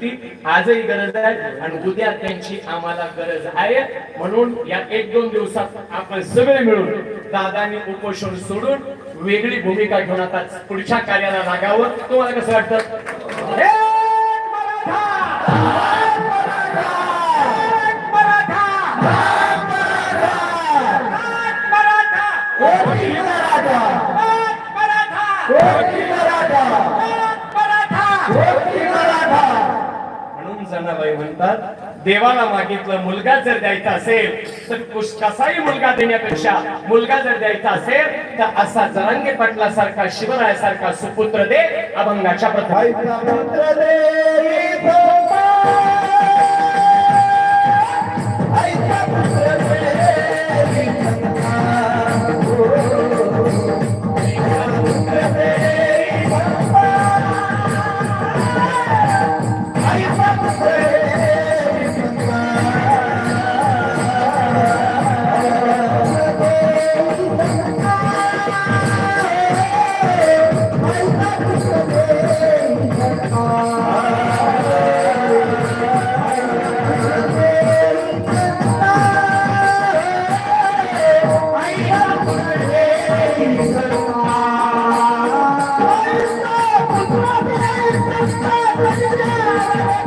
होती. आजही गरज आहे आणि उद्या त्यांची आम्हाला गरज आहे. म्हणून या एक दोन दिवसात आपण सगळे मिळून दादानी उपोषण सोडून वेगळी भूमिका घेऊन आता पुढच्या कार्याला लागावं. तुम्हाला कसं वाटतं? एक मराठा! जनाबाई म्हणतात. देवाला मागितलं मुलगा जर द्यायचा असेल तर कसाही मुलगा देण्यापेक्षा मुलगा जर द्यायचा असेल तर असा जरांगे पाटलासारखा शिवरायासारखा सुपुत्र दे अभंगाच्या प्रथा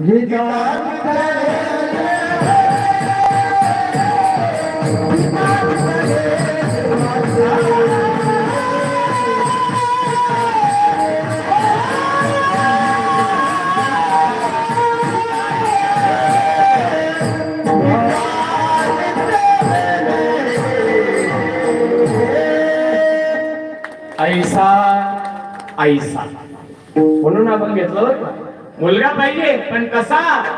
ريتار مٿي ऐसा ऐसा. म्हणून आपण घेतलं मुलगा पाहिजे पण कसा?